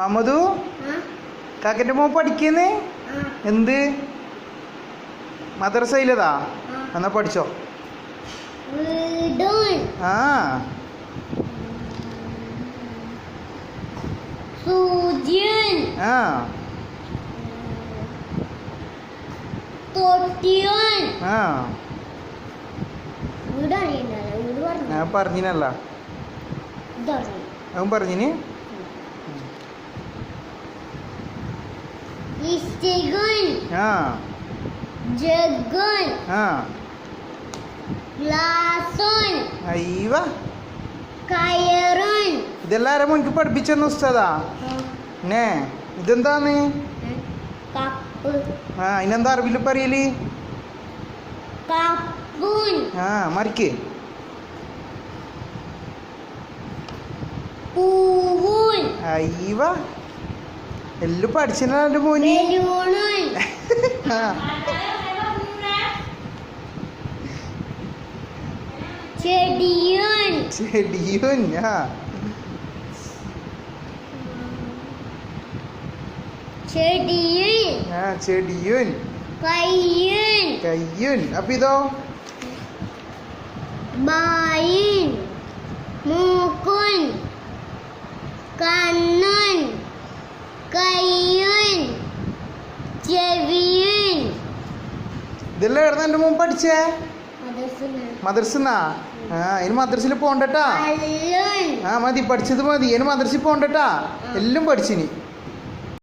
ആ. കാക്കന്റെ മോൻ പഠിക്കുന്നേ? എന്ത്? മദ്രസയിലതാ? എന്നാ പഠിച്ചോ? ആ. സൂര്യൻ ആ. തൊട്ടിയൻ ആ. വീട് അറിയണ്ടല്ലോ വീട് പറഞ്ഞു? ഞാൻ പറഞ്ഞിനല്ല. അവൻ പറഞ്ഞിന്? ഇഷ്ടികൻ ആ. ജഗൻ. ആ. ഗ്ലാസൻ അയ്യവ. കയറൻ ഇതെല്ലാരും മുൻക്ക് പഠിപ്പിച്ചെന്ന് ഉസ്താദാ. നേ ഇതെന്താന്ന് ആ ഇനെന്താ അറിവിൽ പറയൽ? ആ മറിക്ക്. അയ്യവ. എല്ലാം പഠിച്ചിനാ മോനി. ആ. ചെടിയൻ. ചെടിയും ആ. ചെടിയൻ. കയ്യൻ. അപ്പൊ ഇതോ? ചെവിയൻ ഇതെല്ലാം എവിടെ എന്റെ മുമ്പ് പഠിച്ചേ? അതസിന് ആ ഇനി മദ്രസയിൽ പോണ്ടട്ടാ? ആ മതി പഠിച്ചത് മതി. ഇനി മദർസിൽ പോണ്ടട്ടാ? എല്ലാം പഠിച്ചിനി.